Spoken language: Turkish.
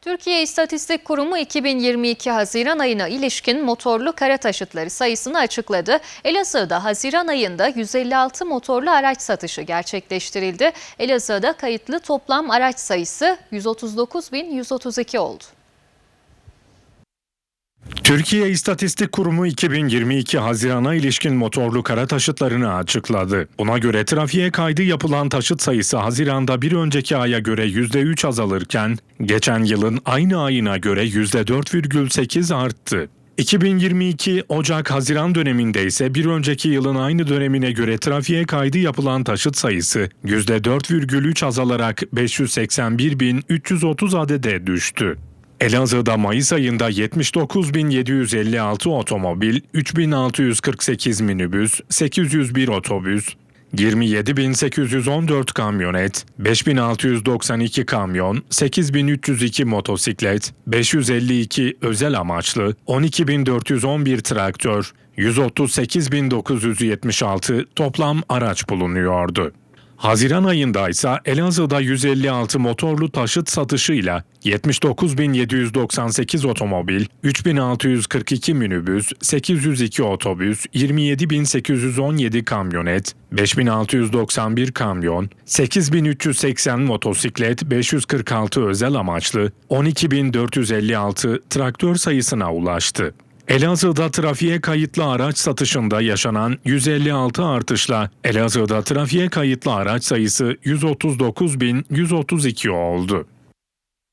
Türkiye İstatistik Kurumu 2022 Haziran ayına ilişkin motorlu kara taşıtları sayısını açıkladı. Elazığ'da Haziran ayında 156 motorlu araç satışı gerçekleştirildi. Elazığ'da kayıtlı toplam araç sayısı 139.132 oldu. Türkiye İstatistik Kurumu 2022 Haziran'a ilişkin motorlu kara taşıtlarını açıkladı. Buna göre trafiğe kaydı yapılan taşıt sayısı Haziran'da bir önceki aya göre %3 azalırken, geçen yılın aynı ayına göre %4,8 arttı. 2022 Ocak-Haziran döneminde ise bir önceki yılın aynı dönemine göre trafiğe kaydı yapılan taşıt sayısı %4,3 azalarak 581.330 adede düştü. Elazığ'da Mayıs ayında 79.756 otomobil, 3.648 minibüs, 801 otobüs, 27.814 kamyonet, 5.692 kamyon, 8.302 motosiklet, 552 özel amaçlı, 12.411 traktör, 138.976 toplam araç bulunuyordu. Haziran ayında ise Elazığ'da 156 motorlu taşıt satışıyla 79.798 otomobil, 3.642 minibüs, 802 otobüs, 27.817 kamyonet, 5.691 kamyon, 8.380 motosiklet, 546 özel amaçlı, 12.456 traktör sayısına ulaştı. Elazığ'da trafiğe kayıtlı araç satışında yaşanan 156 artışla Elazığ'da trafiğe kayıtlı araç sayısı 139.132 oldu.